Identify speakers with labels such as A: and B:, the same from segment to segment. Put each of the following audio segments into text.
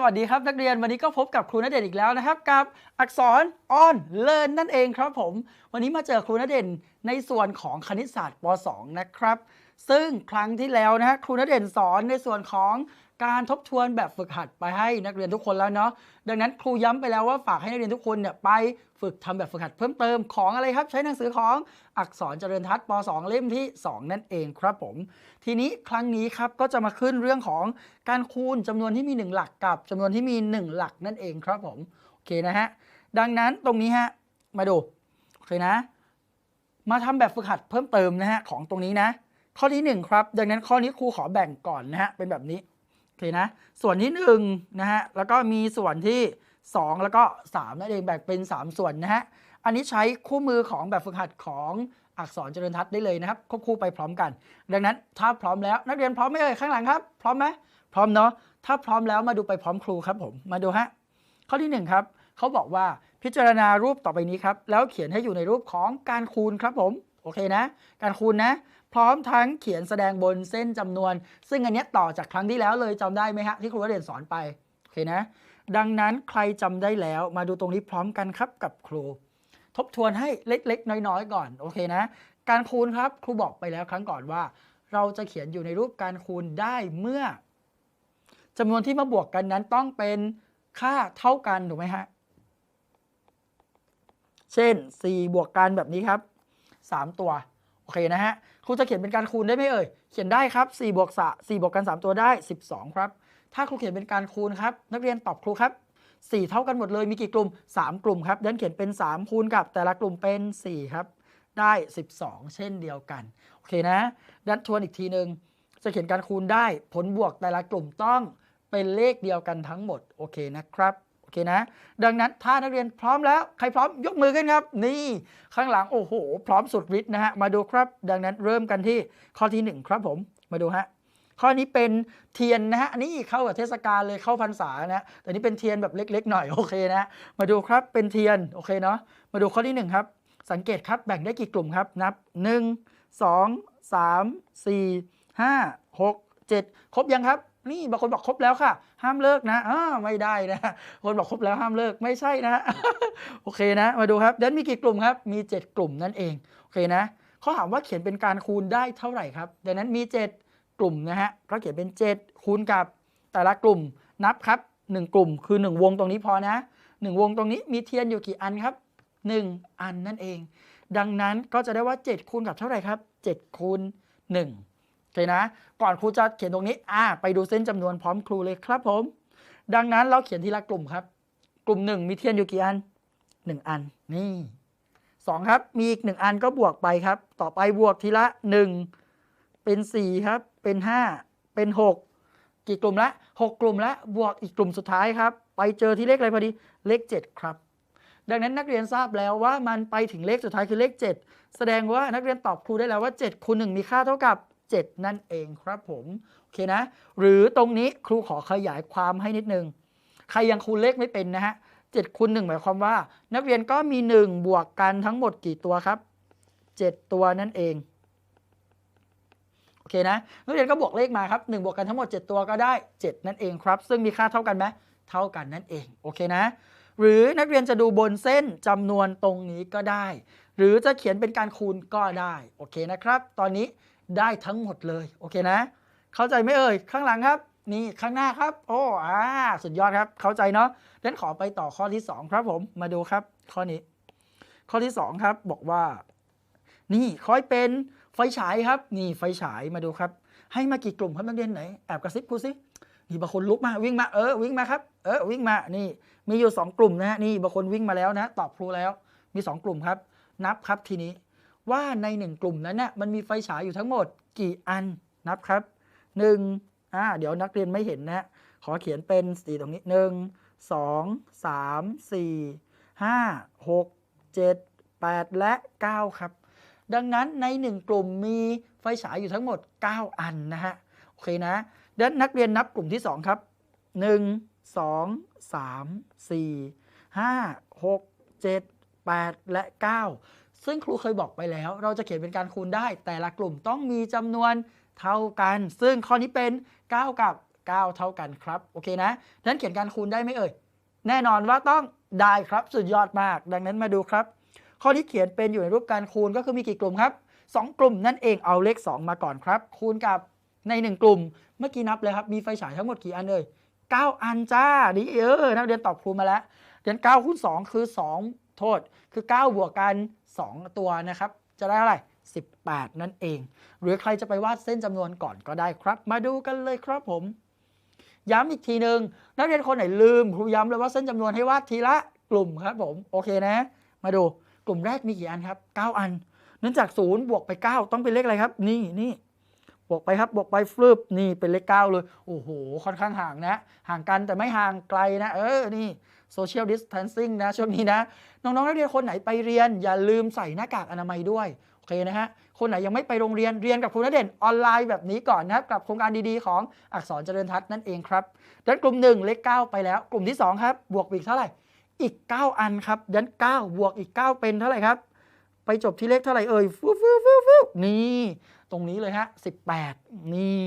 A: สวัสดีครับนักเรียนวันนี้ก็พบกับครูณเดชน์อีกแล้วนะครับ กับอักษรออนเลินนั่นเองครับผม วันนี้มาเจอครูณเด่นในส่วนของคณิตศาสตร์ป .2 นะครับ ซึ่งครั้งที่แล้วนะครูณเด่นสอนในส่วนของ การทบทวนแบบฝึกหัดไปให้นักเรียนทุกคนแล้วเนาะดังนั้นครูย้ำไปแล้วว่าฝากให้นักเรียนทุกคนเนี่ยไปฝึกทำแบบฝึกหัดเพิ่มเติมของอะไรครับ ใช้หนังสือของอักษรเจริญทัศน์ป .2 เล่มที่ 2 นั่นเองครับผม ทีนี้ครั้งนี้ครับก็จะมาขึ้นเรื่องของการคูณจำนวนที่มี 1 หลักกับจำนวนที่มี 1 หลักนั่นเองครับผมโอเคนะฮะดังนั้นตรงนี้ฮะมาดูโอเคนะ มาทำแบบฝึกหัดเพิ่มเติมนะฮะของตรงนี้นะ ข้อที่ 1 ครับ ดังนั้นข้อนี้ครูขอแบ่งก่อนนะฮะเป็นแบบนี้ อเคนะส่วนที่1นะฮะแล้วก็มีส่วนที่ 2 แล้วก็3นั่นเองแบ่งเป็น 3 ส่วนนะฮะอันนี้ใช้คู่มือของแบบฝึกหัดของอักษรเจริญทัศน์ได้เลยนะครับควบคู่ไปพร้อมกัน ดังนั้นถ้าพร้อมแล้วนักเรียนพร้อมไหมเอ่ยข้างหลังครับ พร้อมไหมพร้อมเนาะถ้าพร้อมแล้วมาดูไปพร้อมครูครับผมมาดูฮะข้อที่หนึ่งครับเขาบอกว่าพิจารณารูปต่อไปนี้ครับแล้วเขียนให้อยู่ในรูปของการคูณครับผมโอเคนะ การคูณนะ พร้อมทั้งเขียนแสดงบนเส้นจำนวน ซึ่งอันนี้ต่อจากครั้งที่แล้วเลยจำได้ไหมฮะที่ครูเรียนสอนไปโอเคนะ ดังนั้นใครจำได้แล้วมาดูตรงนี้พร้อมกันครับกับครู ทบทวนให้เล็กๆ น้อยๆ ก่อนโอเคนะ การคูณครับครูบอกไปแล้วครั้งก่อนว่า เราจะเขียนอยู่ในรูปการคูณได้เมื่อจำนวนที่มาบวกกันนั้นต้องเป็นค่าเท่ากันถูกไหมฮะ เช่น 4 บวกกันแบบนี้ครับ 3 ตัว โอเคนะฮะ รูจะเขียนเป็นการคูณได้ไหมเอ่ย เขียนได้ครับ4บวก3 4บวกกัน 3 ตัวได้ 12 ครับ ถ้าครูเขียนเป็นการคูณครับ นักเรียนตอบครูครับ 4 เท่ากันหมดเลย มีกี่กลุ่ม 3 กลุ่มครับดันเขียนเป็น 3 คูณกับแต่ละกลุ่มเป็น 4 ครับ ได้ 12 เช่นเดียวกัน โอเคนะ ดันทวนอีกทีหนึ่งจะเขียนการคูณได้ ผลบวกแต่ละกลุ่มต้องเป็นเลขเดียวกันทั้งหมด โอเคนะครับ อเคนะ ดังนั้นถ้านักเรียนพร้อมแล้ว ใครพร้อมยกมือขึ้นครับ นี่ข้างหลังโอ้โห พร้อมสุดฤทธิ์นะฮะ มาดูครับ ดังนั้นเริ่มกันที่ข้อที่ 1 ครับผม มาดูฮะ ข้อนี้เป็นเทียนนะฮะนนี้เข้ากับเทศกาลเลยเข้าพรรษานะ แต่นี่เป็นเทียนแบบเล็ก ๆ หน่อย โอเคนะ มาดูครับ เป็นเทียน โอเคเนาะ มาดูข้อที่1ครับ สังเกตครับแบ่งได้กี่กลุ่มครับ นับ 1 2 3 4 5 6 7 ครบยังครับ นี่บางคนบอกครบแล้วค่ะ ห้ามเลิกนะอ่าไม่ได้นะคนบอกครบแล้วห้ามเลิกไม่ใช่นะโอเคนะ มาดูครับดันมีกี่กลุ่มครับ มี 7 กลุ่มนั่นเองโอเคนะเขาถามว่าเขียนเป็นการคูณได้เท่าไหร่ครับดังนั้นมี 7 กลุ่มนะฮะก็เขียนเป็น 7 คูณกับแต่ละกลุ่มนับครับ 1 กลุ่มคือ 1 วงตรงนี้พอนะ 1 วงตรงนี้มีเทียนอยู่กี่อันครับ 1 อันนั่นเอง ดังนั้นก็จะได้ว่า 7 คูณกับเท่าไหร่ครับ 7 คูณ 1 อเคนะ ก่อนครูจะเขียนตรงนี้อ่าไปดูเส้นจำนวนพร้อมครูเลยครับผม ดังนั้นเราเขียนทีละกลุ่มครับ กลุ่ม 1 มีเทียนอยู่กี่อัน 1 อันนี่2ครับมีอีก 1 อันก็บวกไปครับ ต่อไปบวกทีละ 1 เป็น 4 ครับ เป็น 5 เป็น 6 กี่กลุ่มละ 6 กลุ่มละบวกอีกกลุ่มสุดท้ายครับ ไปเจอที่เลขอะไรพอดีเลข 7 ครับ ดังนั้นนักเรียนทราบแล้วว่ามันไปถึงเลขสุดท้ายคือเลข 7 แสดงว่านักเรียนตอบครูได้แล้วว่า7คูณ1มีค่าเท่ากับ 7 นั่นเองครับผม โอเคนะ หรือตรงนี้ครูขอขยายความให้นิดนึง ใครยังคูณเลขไม่เป็นนะฮะ7คูณ1หมายความว่า นักเรียนก็มี 1 บวกกันทั้งหมดกี่ตัวครับ 7 ตัวนั่นเองโอเคนะนักเรียนก็บวกเลขมาครับ1บวกกันทั้งหมด 7 ตัวก็ได้ 7 นั่นเองครับ ซึ่งมีค่าเท่ากันไหมเท่ากันนั่นเองโอเคนะ หรือนักเรียนจะดูบนเส้นจำนวนตรงนี้ก็ได้ หรือจะเขียนเป็นการคูณก็ได้โอเคนะครับ ตอนนี้ ได้ทั้งหมดเลย โอเคนะ เข้าใจไหมเอ่ย ข้างหลังครับ นี่ข้างหน้าครับ โอ้อ่าสุดยอดครับ เข้าใจเนาะดังนั้นขอไปต่อข้อที่ 2 ครับผม มาดูครับ ข้อนี้ ข้อที่ 2 ครับ บอกว่า นี่ค่อยเป็นไฟฉายครับ นี่ไฟฉายมาดูครับ ให้มากี่กลุ่มครับนักเรียนไหน แอบกระซิบครูสินี่บางคนลุกมาวิ่งมาเออวิ่งมาครับเออวิ่งมานี่ มีอยู่ 2 กลุ่มนะฮะนี่บางคนวิ่งมาแล้วนะ ตอบครูแล้ว มี 2 กลุ่มครับ นับครับทีนี้ ว่าใน1กลุ่มนั้นน่ะมันมีไฟฉายอยู่ทั้งหมดกี่อันนับครับ1อ่าเดี๋ยวนักเรียนไม่เห็นนะ ขอเขียนเป็นสีตรงนี้1 2 3 4 5 6 7 8และ9ครับ ดังนั้นใน1กลุ่มมีไฟฉายอยู่ทั้งหมด 9 อันนะฮะโอเคนะดังนั้นนักเรียนนับกลุ่มที่ 2 ครับ 1 2 3 4 5 6 7 8 และ 9 ซึ่งครูเคยบอกไปแล้ว เราจะเขียนเป็นการคูณได้ แต่ละกลุ่มต้องมีจำนวนเท่ากัน ซึ่งข้อนี้เป็น 9 กับ 9 เท่ากันครับโอเคนะดังนั้นเขียนการคูณได้ไหมเอ่ยแน่นอนว่าต้องได้ครับสุดยอดมาก ดังนั้นมาดูครับ ข้อที่เขียนเป็นอยู่ในรูปการคูณก็คือมีกี่กลุ่มครับ 2 กลุ่มนั่นเองเอาเลข 2 มาก่อนครับ คูณกับใน 1 กลุ่ม เมื่อกี้นับเลยครับ มีไฟฉายทั้งหมดกี่อันเอ่ย9 อันจ้านี่เออนักเรียนตอบครูมาแล้วเรียน9คูณ2คือ 2 โทษ คือ 9 บวกกัน 2 ตัวนะครับ จะได้อะไหร่ 18 นั่นเอง หรือใครจะไปวาดเส้นจำนวนก่อนก็ได้ครับ มาดูกันเลยครับผม ย้ำอีกทีหนึ่งนักเรียนคนไหนลืมครูย้ำเลยว่าเส้นจำนวนให้วาดทีละกลุ่มครับผม โอเคนะ มาดูกลุ่มแรกมีกี่อันครับ 9 อัน เนื่องจากศูนย์บวกไป 9 ต้องเป็นเลขอะไรครับ นี่นี่บวกไปครับบวกไปฟลึบนี่เป็นเลข9เลย โอ้โห ค่อนข้างห่างนะ ห่างกันแต่ไม่ห่างไกลนะ เออ นี่ social distancing นะช่วงนี้นะ น้องๆนักเรียนคนไหนไปเรียน อย่าลืมใส่หน้ากากอนามัยด้วยโอเคนะฮะคนไหนยังไม่ไปโรงเรียนเรียนกับครูณเด่นออนไลน์แบบนี้ก่อนนะครับกับโครงการดีๆของอักษรเจริญทัศน์นั่นเองครับดันกลุ่ม 1 เลข 9 ไปแล้ว กลุ่มที่ 2 ครับ บวกอีกเท่าไหร่อีก 9 อันครับดัน9บวกอีก 9 เป็นเท่าไหร่ครับ ไปจบที่เลขเท่าไหร่เอ่ยฟูฟูฟูฟูนี่ ตรงนี้เลยฮะ18 นี่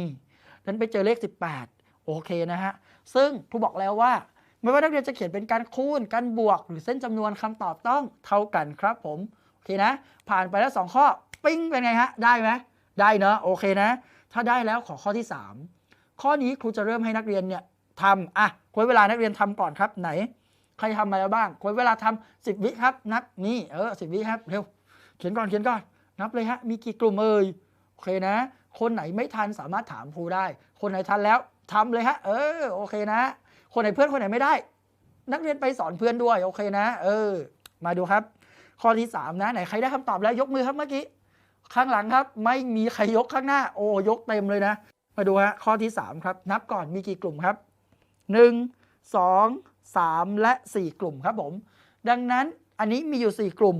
A: ดันไปเจอเลข 18 โอเคนะฮะซึ่งครูบอกแล้วว่า ไม่ว่านักเรียนจะเขียนเป็นการคูณ การบวก หรือเส้นจำนวนคำตอบต้องเท่ากันครับผม โอเคนะ ผ่านไปแล้ว 2 ข้อ ปิ้งเป็นไงฮะ ได้ไหมได้เนอะโอเคนะ ถ้าได้แล้วขอข้อที่ 3 ข้อนี้ครูจะเริ่มให้นักเรียนเนี่ยทำอะคุยเวลานักเรียนทำก่อนครับไหน ใครทำมาแล้วบ้างคุยเวลาทำ10 วิครับ นับนี่เออสิวิครับเร็วเขียนก่อนเขียนก่อน นับเลยฮะมีกี่กลุ่มเอ่ยโอเคนะ คนไหนไม่ทันสามารถถามครูได้ คนไหนทันแล้วทำเลยฮะ เออโอเคนะ คนไหนเพื่อนคนไหนไม่ได้ นักเรียนไปสอนเพื่อนด้วยโอเคนะ เออ มาดูครับ ข้อที่ 3 นะไหนใครได้คำตอบแล้วยกมือครับเมื่อกี้ข้างหลังครับ ไม่มีใครยกข้างหน้า โอ้ยกเต็มเลยนะ มาดูฮะข้อที่ 3 ครับ นับก่อนมีกี่กลุ่มครับ 1 2 3 และ 4 กลุ่มครับผม ดังนั้นอันนี้มีอยู่ 4 กลุ่ม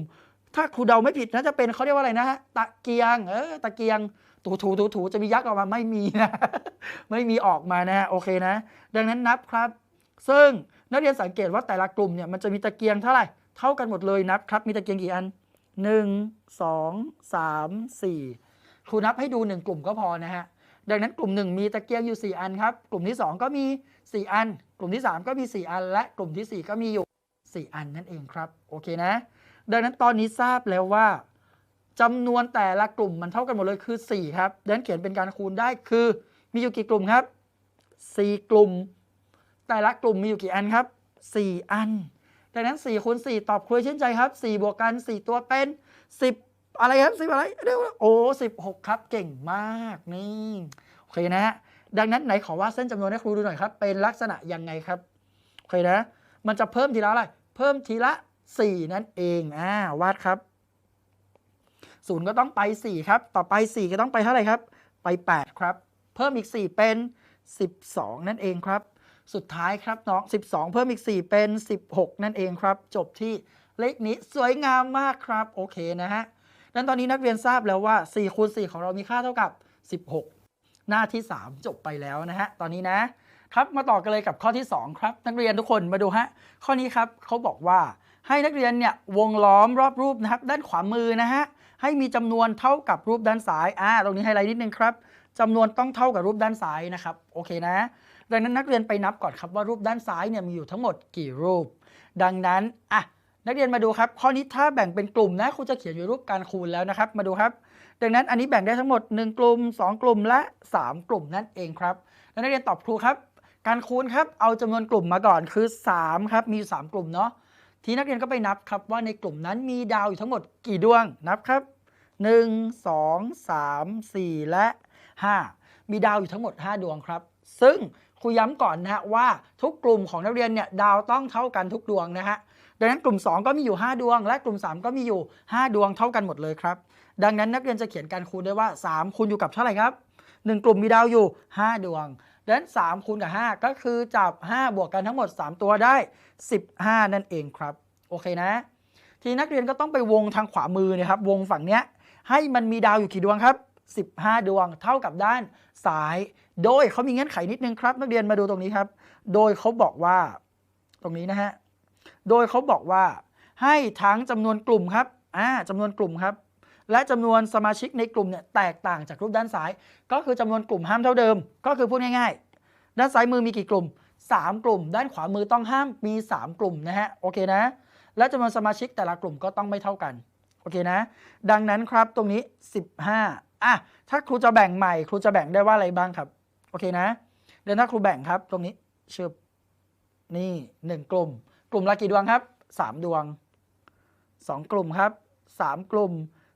A: ถ้าครูเดาไม่ผิดน่าจะเป็นเขาเรียกว่าอะไรนะฮะตะเกียงเออตะเกียงถูถูถูถูจะมียักษ์ออกมาไม่มีนะ ไม่มีออกมานะ โอเคนะ ดังนั้นนับครับ ซึ่งนักเรียนสังเกตว่าแต่ละกลุ่มเนี่ยมันจะมีตะเกียงเท่าไหร่ เท่ากันหมดเลยนับครับ มีตะเกียงกี่อัน 1 2 3 4ครูนับให้ดู 1 กลุ่มก็พอนะฮะ ดังนั้นกลุ่ม 1 มีตะเกียงอยู่ 4 อันครับ กลุ่มที่ 2 ก็มี 4 อัน กลุ่มที่ 3 ก็มี 4 อัน และกลุ่มที่ 4 ก็มีอยู่ 4 อันนั่นเองครับ โอเคนะ ดังนั้นตอนนี้ทราบแล้วว่าจำนวนแต่ละกลุ่มมันเท่ากันหมดเลยคือ 4 ครับดังนั้นเขียนเป็นการคูณได้คือ มีอยู่กี่กลุ่มครับ 4 กลุ่ม แต่ละกลุ่มมีอยู่กี่อันครับ 4 อัน ดังนั้น4คูณ4ตอบครูชื่นใจครับ4บวกกัน 4 ตัวเป็น 10 อะไรครับ10อะไรเรียกว่าโอ้16 ครับเก่งมากนี่โอเคนะฮะดังนั้นไหนขอวาดเส้นจำนวนให้ครูดูหน่อยครับ เป็นลักษณะยังไงครับโอเคนะ มันจะเพิ่มทีละอะไรเพิ่มทีละ 4 นั่นเองอ่าวาดครับศูนย์ก็ต้องไป 4 ครับ ต่อไป 4 ก็ต้องไปเท่าไหร่ครับ ไป 8 ครับ เพิ่มอีก 4 เป็น 12 นั่นเองครับ สุดท้ายครับน้อง 12 เพิ่มอีก 4 เป็น 16 นั่นเองครับ จบที่เลขนี้สวยงามมากครับ โอเคนะฮะดังนั้นตอนนี้นักเรียนทราบแล้วว่า4คูณ4ของเรามีค่าเท่ากับ 16 หน้าที่ 3 จบไปแล้วนะฮะ ตอนนี้นะครับมาต่อกันเลยกับข้อที่ 2 ครับ นักเรียนทุกคนมาดูฮะ ข้อนี้ครับเขาบอกว่าให้นักเรียนเนี่ยวงล้อมรอบรูปนะครับด้านขวามือนะฮะให้มีจำนวนเท่ากับรูปด้านซ้ายอ่าตรงนี้ไฮไลท์นิดนึงครับจำนวนต้องเท่ากับรูปด้านซ้ายนะครับโอเคนะ ดังนั้นนักเรียนไปนับก่อนครับว่ารูปด้านซ้ายเนี่ยมีอยู่ทั้งหมดกี่รูป ดังนั้นอะนักเรียนมาดูครับ ข้อนี้ถ้าแบ่งเป็นกลุ่มนะครูจะเขียนอยู่รูปการคูณแล้วนะครับ มาดูครับ ดังนั้นอันนี้แบ่งได้ทั้งหมด 1 กลุ่ม 2 กลุ่มและ 3 กลุ่มนั่นเองครับ แล้วนักเรียนตอบครูครับ การคูณครับ เอาจำนวนกลุ่มมาก่อนคือ 3 ครับ มีอยู่3กลุ่มเนาะ ทีนักเรียนก็ไปนับครับว่าในกลุ่มนั้นมีดาวอยู่ทั้งหมดกี่ดวง นับครับ 1 2 3 4 และ 5 มีดาวอยู่ทั้งหมด 5 ดวงครับ ซึ่ง ครูย้ำก่อนนะฮะว่าทุกกลุ่มของนักเรียนเนี่ยดาวต้องเท่ากันทุกดวงนะฮะดังนั้นกลุ่ม 2 ก็มีอยู่ 5 ดวง และกลุ่ม 3 ก็มีอยู่ 5 ดวงเท่ากันหมดเลยครับ ดังนั้นนักเรียนจะเขียนการคูณได้ว่า 3 คูณอยู่กับเท่าไหร่ครับ 1 กลุ่มมีดาวอยู่ 5 ดวงดังนั้น3คูณกับ 5 ก็คือจับ 5 บวกกันทั้งหมด 3 ตัวได้ 15 นั่นเองครับ โอเคนะ ทีนักเรียนก็ต้องไปวงทางขวามือนยครับวงฝั่งเนี้ยให้มันมีดาวอยู่กี่ดวงครับ 15 ดวงเท่ากับด้านซ้าย โดยเขามีเงื่อนไขนิดนึงครับ นักเรียนมาดูตรงนี้ครับ โดยเขาบอกว่าตรงนี้นะฮะ โดยเขาบอกว่าให้ทั้งจำนวนกลุ่มครับอ่าจำนวนกลุ่มครับ และจำนวนสมาชิกในกลุ่มเนี่ยแตกต่างจากรูปด้านซ้าย ก็คือจำนวนกลุ่มห้ามเท่าเดิม ก็คือพูดง่ายด้านซ้ายมือมีกี่กลุ่ม 3 กลุ่ม ด้านขวามือต้องห้ามมี 3 กลุ่มนะฮะโอเคนะ และจำนวนสมาชิกแต่ละกลุ่มก็ต้องไม่เท่ากันโอเคนะ ดังนั้นครับตรงนี้ 15 อะถ้าครูจะแบ่งใหม่ ครูจะแบ่งได้ว่าอะไรบ้างครับ โอเคนะ เดี๋ยวถ้าครูแบ่งครับ ตรงนี้ชึบนี่1กลุ่ม กลุ่มละกี่ดวงครับ3ดวง2กลุ่มครับ3กลุ่ม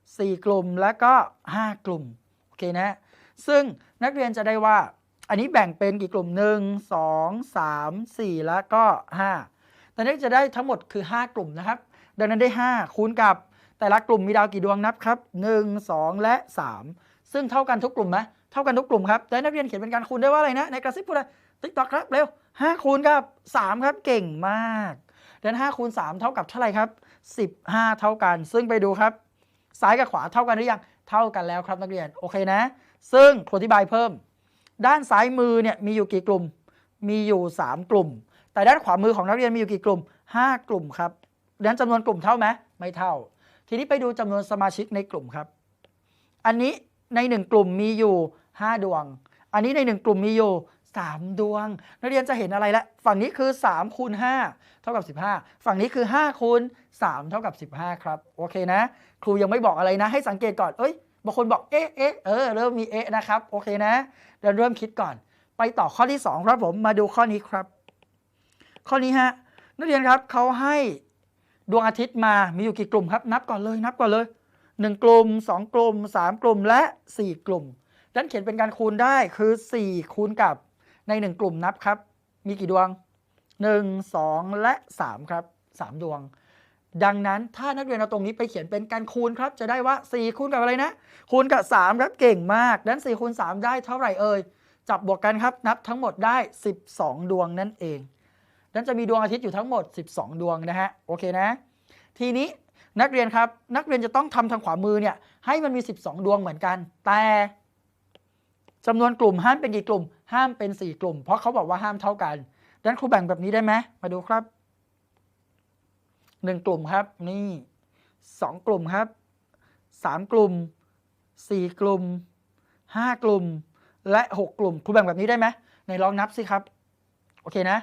A: 4กลุ่มและก็5กลุ่มโอเคนะ ซึ่งนักเรียนจะได้ว่า อันนี้แบ่งเป็นกี่กลุ่ม1 2 3 4แล้วก็5ตอนนี้จะได้ทั้งหมดคือ5กลุ่มนะครับ ดังนั้นได้5คูณกับ แต่ละกลุ่มมีดาวกี่ดวงนับครับ1 2 และ 3 ซึ่งเท่ากันทุกกลุ่มไหมเท่ากันทุกกลุ่มครับแต่นักเรียนเขียนเป็นการคูณได้ว่าอะไรนะ ในกระซิบพูดอะไรติ๊กต็อกครับเร็ว5คูณกับ3ครับเก่งมากดังนั้น5คูณ3เท่ากับเท่าไหร่ครับ 15 เท่ากัน ซึ่งไปดูครับ ซ้ายกับขวาเท่ากันหรือยังเท่ากันแล้วครับนักเรียนโอเคนะ ซึ่งครูอธิบายเพิ่ม ด้านซ้ายมือเนี่ยมีอยู่กี่กลุ่ม มีอยู่ 3 กลุ่ม แต่ด้านขวามือของนักเรียนมีอยู่กี่กลุ่ม 5 กลุ่มครับดังนั้นจำนวนกลุ่มเท่าไหมไม่เท่า ทีนี้ไปดูจำนวนสมาชิกในกลุ่มครับ อันนี้ใน 1 กลุ่มมีอยู่ 5 ดวง อันนี้ใน 1 กลุ่มมีอยู่ 3 ดวง นักเรียนจะเห็นอะไรละ ฝั่งนี้คือ3คูณ5เท่ากับ 15 ฝั่งนี้คือ5คูณ3เท่ากับ 15 ครับ โอเคนะ ครูยังไม่บอกอะไรนะ ให้สังเกตก่อน เอ้ย บางคนบอก เอ๊ะเอ๊ะเออ เริ่มมีเอ๊ะนะครับ โอเคนะ เดี๋ยวเริ่มคิดก่อน ไปต่อข้อที่2ครับผม มาดูข้อนี้ครับ ข้อนี้ฮะ นักเรียนครับเขาให้ ดวงอาทิตย์มามีอยู่กี่กลุ่มครับ นับก่อนเลยนับก่อนเลย 1 กลุ่ม 2 กลุ่ม 3 กลุ่มและ 4 กลุ่มดันเขียนเป็นการคูณได้คือ 4 คูณกับใน 1 กลุ่มนับครับ มีกี่ดวง 1 2 และ 3 ครับ 3 ดวง ดังนั้นถ้านักเรียนเอาตรงนี้ไปเขียนเป็นการคูณครับ จะได้ว่า 4 คูณกับอะไรนะ คูณกับ 3 ครับเก่งมากดัน4คูณ3ได้เท่าไหร่เอ่ยจับบวกกันครับ นับทั้งหมดได้ 12 ดวงนั่นเอง นั้นจะมีดวงอาทิตย์อยู่ทั้งหมด 12 ดวงนะฮะโอเคนะ ทีนี้นักเรียนครับ นักเรียนจะต้องทำทางขวามือเนี่ยให้มันมี 12 ดวงเหมือนกัน แต่จำนวนกลุ่มห้ามเป็นกี่กลุ่ม ห้ามเป็น 4 กลุ่ม เพราะเขาบอกว่าห้ามเท่ากันดังนั้นครูแบ่งแบบนี้ได้ไหมมาดูครับ 1 กลุ่มครับ นี่ 2 กลุ่มครับ 3 กลุ่ม 4 กลุ่ม 5 กลุ่ม และ 6 กลุ่มครูแบ่งแบบนี้ได้ไหมในลองนับสิครับ โอเคนะ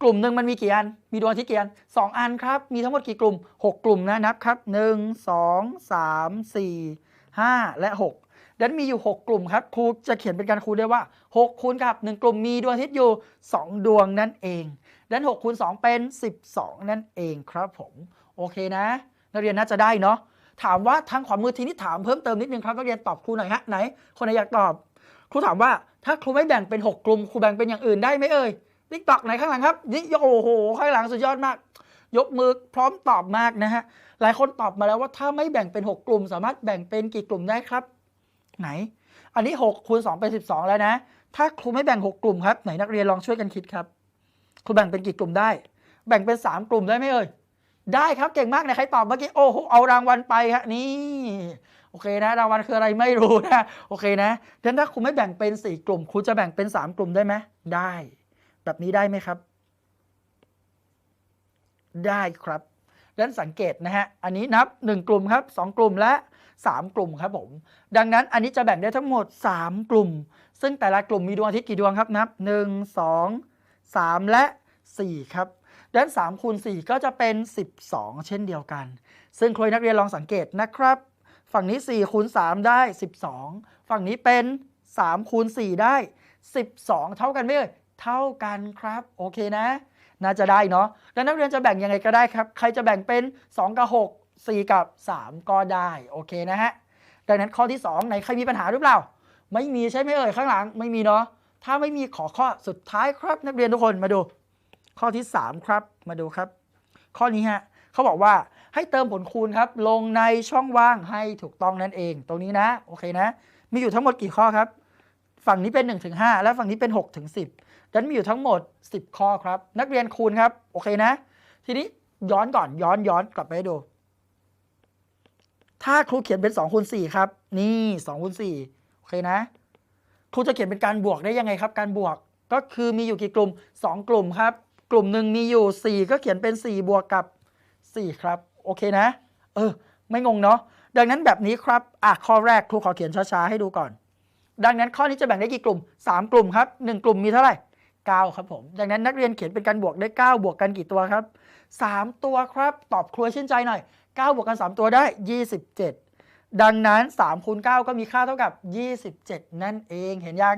A: กลุ่มหนึ่งมันมีกี่อัน มีดวงอาทิตย์กี่อันสองอันครับ มีทั้งหมดกี่กลุ่ม 6 กลุ่มนะนับครับ 1 2 3 4 5 และ6ดังนั้นมีอยู่ 6 กลุ่มครับ ครูจะเขียนเป็นการคูณได้ว่า 6 คูณกับ 1 กลุ่มมีดวงอาทิตย์อยู่ 2 ดวงนั่นเอง ดังนั้น6คูณ2เป็น 12 นั่นเองครับผม โอเคนะ นักเรียนน่าจะได้เนาะ ถามว่าทางขวามือทีนี้ถามเพิ่มเติมนิดนึงครับนักเรียนตอบครูหน่อยฮะไหน คนไหนอยากตอบ ครูถามว่าถ้าครูไม่แบ่งเป็น 6 กลุ่ม ครูแบ่งเป็นอย่างอื่นได้ไหมเอ่ย ติ๊กตอกไหนข้างหลังครับนี่โอ้โห ข้างหลังสุดยอดมาก ยกมือพร้อมตอบมากนะฮะ หลายคนตอบมาแล้วว่าถ้าไม่แบ่งเป็น 6 กลุ่ม สามารถแบ่งเป็นกี่กลุ่มได้ครับ ไหน อันนี้6คูณ2เป็น 12 แล้วนะ ถ้าครูไม่แบ่ง 6 กลุ่มครับ ไหนนักเรียนลองช่วยกันคิดครับครูแบ่งเป็นกี่กลุ่มได้ แบ่งเป็น 3 กลุ่มได้ไหมเอ่ย ได้ครับเก่งมากนะใครตอบเมื่อกี้โอ้โหเอารางวัลไปฮะนี่โอเคนะรางวัลคืออะไรไม่รู้นะโอเคนะดังนั้นถ้าครูไม่แบ่งเป็น 4 กลุ่มครูจะแบ่งเป็น 3 กลุ่มได้ไหมได้ แบบนี้ได้ไหมครับ ได้ครับดังนั้นสังเกตนะฮะ อันนี้นับ 1 กลุ่มครับ 2 กลุ่มและ 3 กลุ่มครับผม ดังนั้นอันนี้จะแบ่งได้ทั้งหมด 3 กลุ่ม ซึ่งแต่ละกลุ่มมีดวงอาทิตย์กี่ดวงครับนับ 1 2 3 และ 4 ครับดังนั้น3คูณ4ก็จะเป็น 12 เช่นเดียวกัน ซึ่งครูนักเรียนลองสังเกตนะครับ ฝั่งนี้4คูณ3ได้ 12 ฝั่งนี้เป็น3คูณ4ได้ 12 เท่ากันไหมเอ่ย เท่ากันครับ โอเคนะ น่าจะได้เนาะแล้วนักเรียนจะแบ่งยังไงก็ได้ครับ ใครจะแบ่งเป็น 2 กับ 6 4 กับ 3 ก็ได้ โอเคนะฮะ ดังนั้นข้อที่ 2 ไหนใครมีปัญหาหรือเปล่า ไม่มีใช่ไหมเอ่ยข้างหลัง ไม่มีเนาะ ถ้าไม่มีขอข้อสุดท้ายครับนักเรียนทุกคนมาดู ข้อที่ 3 ครับ มาดูครับ ข้อนี้ฮะเขาบอกว่าให้เติมผลคูณครับ ลงในช่องว่างให้ถูกต้องนั่นเอง ตรงนี้นะ โอเคนะ มีอยู่ทั้งหมดกี่ข้อครับ ฝั่งนี้เป็น1นถึงหและฝั่งนี้เป็น6 กถึงสิดังนั้นมีอยู่ทั้งหมด 10 ข้อครับ นักเรียนคูณครับ โอเคนะ ทีนี้ย้อนก่อนย้อนย้อนกลับไปให้ดู ถ้าครูเขียนเป็น2คูณ4ครับ นี่2คูณ4โอเคนะ ครูจะเขียนเป็นการบวกได้ยังไงครับ การบวกก็คือมีอยู่กี่กลุ่ม 2 กลุ่มครับ กลุ่มหนึ่งมีอยู่ 4 ก็เขียนเป็น 4 บวกกับ 4 ครับ โอเคนะ เออ ไม่งงเนาะดังนั้นแบบนี้ครับ อะ ข้อแรกครูขอเขียนช้าๆให้ดูก่อน ดังนั้นข้อนี้จะแบ่งได้กี่กลุ่ม 3 กลุ่มครับ 1 กลุ่มมีเท่าไหร่ 9 ครับผม ดังนั้นนักเรียนเขียนเป็นการบวกได้ 9 บวกกันกี่ตัวครับ 3 ตัวครับ ตอบครัวชื่นใจหน่อย 9 บวกกัน 3 ตัวได้ 27 ดังนั้น3คูณ9ก็มีค่าเท่ากับ 27 นั่นเองเห็นยัง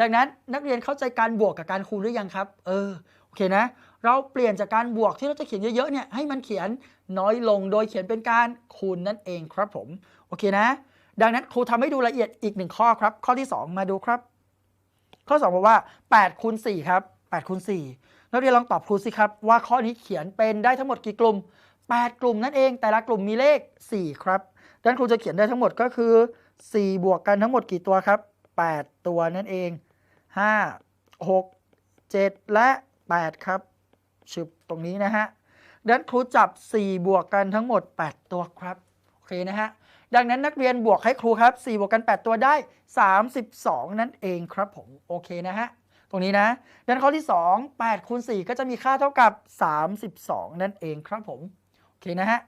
A: ดังนั้นนักเรียนเข้าใจการบวกกับการคูณหรือยังครับ เออ โอเคนะ เราเปลี่ยนจากการบวกที่เราจะเขียนเยอะๆเนี่ยให้มันเขียนน้อยลงโดยเขียนเป็นการคูณนั่นเองครับผม โอเคนะ ดังนั้นครูทำให้ดูละเอียดอีกหนึ่งข้อครับ ข้อที่ 2 มาดูครับ ข้อ2บอกว่า8คูณ4ครับ8คูณ4นักเรียนลองตอบครูสิครับ ว่าข้อนี้เขียนเป็นได้ทั้งหมดกี่กลุ่ม 8 กลุ่มนั่นเอง แต่ละกลุ่มมีเลข 4 ครับดังนั้นครูจะเขียนได้ทั้งหมดก็คือ 4 บวกกันทั้งหมดกี่ตัวครับ 8 ตัวนั่นเอง 5 6 7 และ 8 ครับชึบตรงนี้นะฮะดังนั้นครูจับ 4 บวกกันทั้งหมด 8 ตัวครับ โอเคนะฮะ ดังนั้นนักเรียนบวกให้ครูครับ 4 บวกกัน 8 ตัวได้ 32 นั่นเองครับผม โอเคนะฮะ ตรงนี้นะ ดังนั้นข้อที่ 2 8คูณ4ก็จะมีค่าเท่ากับ 32 นั่นเองครับผม โอเคนะฮะ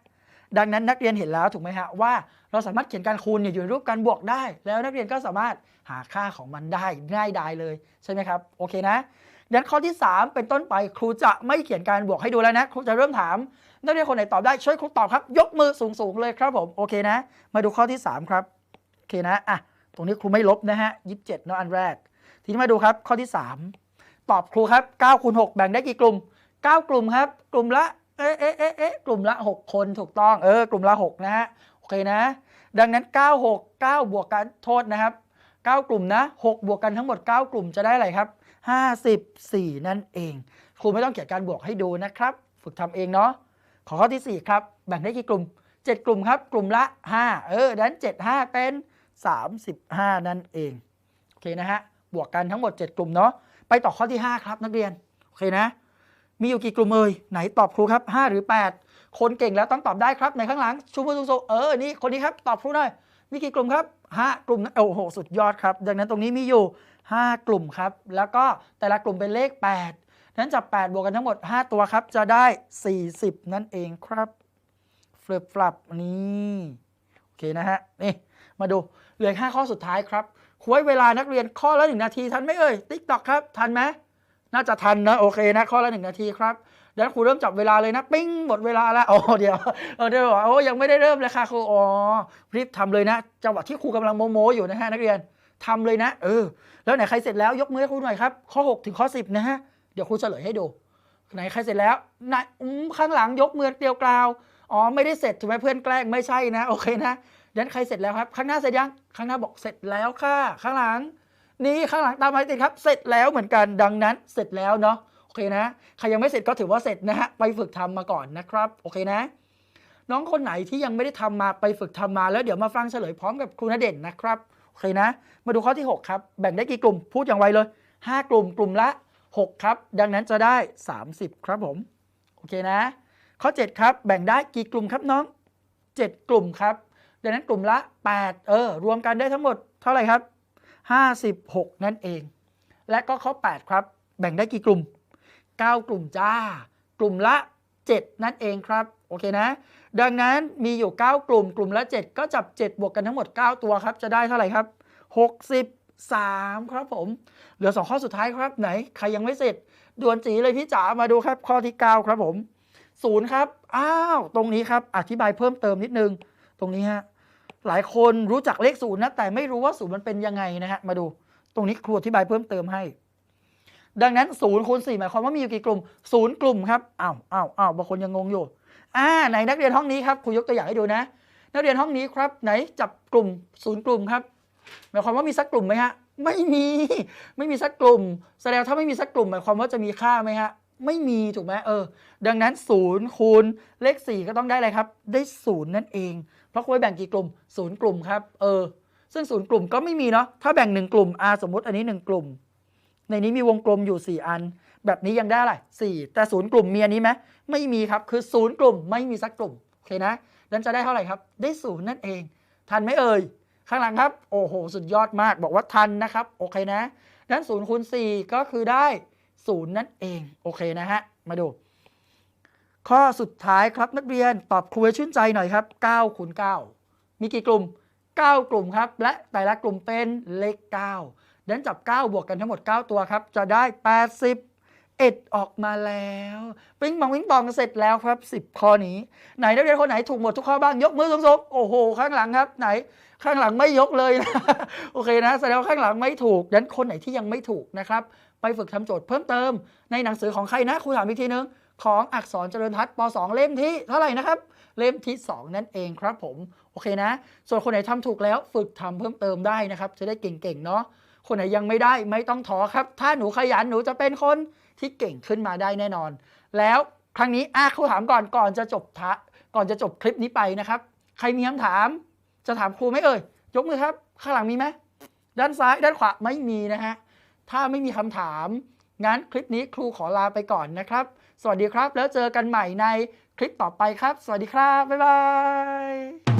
A: ดังนั้นนักเรียนเห็นแล้วถูกไหมฮะว่าเราสามารถเขียนการคูณเนี่ยอยู่ในรูปการบวกได้ แล้วนักเรียนก็สามารถหาค่าของมันได้ง่ายดายเลยใช่ไหมครับ โอเคนะดังนั้นข้อที่ 3 เป็นต้นไปครูจะไม่เขียนการบวกให้ดูแล้วนะ ครูจะเริ่มถาม นักเรียนคนไหนตอบได้ช่วยครูตอบครับ ยกมือสูงๆเลยครับผมโอเคนะ มาดูข้อที่ 3 ครับโอเคนะอะตรงนี้ครูไม่ลบนะฮะยีิบเจ็ดเนาะอันแรก ทีนี้มาดูครับข้อที่ 3 ตอบครูครับ9คูณ6แบ่งได้กี่กลุ่ม 9 กลุ่มครับ กลุ่มละเอ๊ะเอ๊ะเอ๊ะเอ๊ะกลุ่มละ 6 คนถูกต้องเออกลุ่มละ 6 นะฮะโอเคนะ ดังนั้น 9 6 9 บวกกันโทษนะครับ 9 กลุ่มนะ 6 บวกกันทั้งหมด 9 กลุ่มจะได้อะไรครับ54 นั่นเอง ครูไม่ต้องเขียนการบวกให้ดูนะครับ ฝึกทำเองเนาะ ขอข้อที่ 4 ครับ แบ่งได้กี่กลุ่ม 7 กลุ่มครับ กลุ่มละ 5 เออดังนั้น 7 5 เป็น 35 นั่นเอง โอเคนะฮะ บวกกันทั้งหมด 7 กลุ่มเนาะ ไปต่อข้อที่ 5 ครับนักเรียน โอเคนะ มีอยู่กี่กลุ่มเอ่ย ไหนตอบครูครับ 5 หรือ 8 คนเก่งแล้วต้องตอบได้ครับ ในข้างหลัง ชูมือสูงๆเออ นี่คนนี้ครับ ตอบครูหน่อย มีกี่กลุ่มครับ 5 กลุ่ม โอ้โห สุดยอดครับ ดังนั้นตรงนี้มีอยู่ 5 กลุ่มครับ แล้วก็แต่ละกลุ่มเป็นเลข 8 นั้นจับ 8 บวกกันทั้งหมด 5 ตัวครับ จะได้ 40 นั่นเองครับฟลิปฟลับนี่โอเคนะฮะ นี่ มาดู เหลือ 5 ข้อสุดท้ายครับครูไว้เวลานักเรียนข้อละ 1 นาที ทันไหมเอ่ยติ๊กตอกครับ ทันไหมน่าจะทันนะ โอเคนะ ข้อละ 1 นาทีครับเดี๋ยวครูเริ่มจับเวลาเลยนะปิ้งหมดเวลาแล้วอ๋อเดี๋ยวเออเดี๋ยวโอ้ยังไม่ได้เริ่มเลยค่ะครูอ๋อรีบทำเลยนะจังหวะที่ครูกำลังโมโมอยู่นะฮะนักเรียนทำเลยนะ เออ แล้วไหนใครเสร็จแล้วยกมือให้ครูหน่อยครับข้อ 6 ถึงข้อ 10 นะฮะ เดี๋ยวครูเฉลยให้ดูไหนใครเสร็จแล้วนอืมข้างหลังยกมือเกลียวกราวอ๋อไม่ได้เสร็จถูกไหมเพื่อนแกล้งไม่ใช่นะโอเคนะดันใครเสร็จแล้วครับ ข้างหน้าเสร็จยังข้างหน้าบอกเสร็จแล้วค่ะ ข้างหลัง นี่ข้างหลังตามมาติดครับ เสร็จแล้วเหมือนกันดังนั้นเสร็จแล้วเนาะโอเคนะใครยังไม่เสร็จก็ถือว่าเสร็จนะฮะไปฝึกทำมาก่อนนะครับโอเคนะ น้องคนไหนที่ยังไม่ได้ทำมาไปฝึกทำมาแล้วเดี๋ยวมาฟังเฉลยพร้อมกับครูณเด่นนะครับโอเคนะ มาดูข้อที่ 6 ครับ แบ่งได้กี่กลุ่มพูดอย่างไวเลย 5 กลุ่มกลุ่มละ 6 ครับ ดังนั้นจะได้ 30 ครับผม โอเคนะ ข้อ 7 ครับ แบ่งได้กี่กลุ่มครับน้อง 7 กลุ่มครับ ดังนั้นกลุ่มละ 8 เออ รวมกันได้ทั้งหมดเท่าไหร่ครับ 56 นั่นเอง และก็ข้อ 8 ครับ แบ่งได้กี่กลุ่ม 9 กลุ่มจ้า กลุ่มละ 7 นั่นเองครับ โอเคนะ ดังนั้นมีอยู่ 9 กลุ่ม กลุ่มละ 7 ก็จับ 7 บวกกันทั้งหมด 9 ตัวครับ จะได้เท่าไหร่ครับ 3 ครับผม เหลือ 2 ข้อสุดท้ายครับไหน ใครยังไม่เสร็จด่วนจีเลยพี่จ๋ามาดูครับ ข้อที่ 9 ครับผมศูนย์ครับ อ้าว ตรงนี้ครับ อธิบายเพิ่มเติมนิดนึง ตรงนี้ฮะ หลายคนรู้จักเลขศูนย์นะ แต่ไม่รู้ว่าศูนย์มันเป็นยังไงนะฮะ มาดู ตรงนี้ครูอธิบายเพิ่มเติมให้ ดังนั้นศูนย์คูณสี่หมายความว่ามีอยู่กี่กลุ่มศูนย์กลุ่มครับ อ้าวอ้าวอ้าวบางคนยังงงอยู่ อ่า ไหนนักเรียนห้องนี้ครับ ครูยกตัวอย่างให้ดูนะ นักเรียนห้องนี้ครับ ไหนจับกลุ่มศูนย์กลุ่มครับ หมายความว่ามีสักกลุ่มไหมฮะ ไม่มี ไม่มีสักกลุ่ม แสดงถ้าไม่มีสักกลุ่มหมายความว่าจะมีค่าไหมฮะ ไม่มีถูกไหมเออ ดังนั้นศูนย์คูณเลขสี่ก็ต้องได้อะไรครับ ได้ศูนย์นั่นเอง เพราะครูให้แบ่งกี่กลุ่มศูนย์กลุ่มครับ เออ ซึ่งศูนย์กลุ่มก็ไม่มีเนาะ ถ้าแบ่งหนึ่งกลุ่มอ่าสมมติอันนี้หนึ่งกลุ่ม ในนี้มีวงกลมอยู่ 4 อัน แบบนี้ยังได้อะไรสี่แต่ศูนย์กลุ่มมีอันนี้ไหมไม่มีครับ คือศูนย์กลุ่มไม่มีสักกลุ่ม โอเคนะดันจะได้เท่าไหร่ครับ ได้ศูนย์นั่นเอง ทันไหมเอ่ย ข้างหลังครับ โอ้โห สุดยอดมากบอกว่าทันนะครับ โอเคนะดันศูนย์คูณสี่ก็คือได้ศูนย์นั่นเอง โอเคนะฮะ มาดู ข้อสุดท้ายครับนักเรียนตอบครูชื่นใจหน่อยครับ9คูณ9มีกี่กลุ่ม 9 กลุ่มครับ และแต่ละกลุ่มเป็นเลข9ดังนจับ 9 บวกกันทั้งหมด 9 ตัวครับ จะได้ 80 เอ็ดออกมาแล้วปิ้งปองปิ้งปองเสร็จแล้วครับ 10 ข้อนี้ ไหนนักเรียนคนไหนถูกหมดทุกข้อบ้างยกมือสูงๆโอ้โห ข้างหลังครับ ไหน ข้างหลังไม่ยกเลยนะโอเคนะแสดงว่าข้างหลังไม่ถูกดังนั้นคนไหนที่ยังไม่ถูกนะครับ ไปฝึกทำโจทย์เพิ่มเติม ในหนังสือของใครนะครูถามอีกทีนึง ของอักษรเจริญทัศน์ป .2 เล่มที่เท่าไหร่นะครับเล่มที่ 2 นั่นเองครับผมโอเคนะ ส่วนคนไหนทำถูกแล้วฝึกทำเพิ่มเติมได้นะครับ จะได้เก่งๆเนาะคนไหนยังไม่ได้ไม่ต้องท้อครับ ถ้าหนูขยันหนูจะเป็นคน ที่เก่งขึ้นมาได้แน่นอน แล้วครั้งนี้อะครูถามก่อนก่อนจะจบทะก่อนจะจบคลิปนี้ไปนะครับ ใครมีคำถาม จะถามครูไหมเอ่ย ยกมือครับ ข้างหลังมีไหมด้านซ้ายด้านขวาไม่มีนะฮะถ้าไม่มีคำถามงั้นคลิปนี้ครูขอลาไปก่อนนะครับ สวัสดีครับ แล้วเจอกันใหม่ในคลิปต่อไปครับ สวัสดีครับ บ๊ายบาย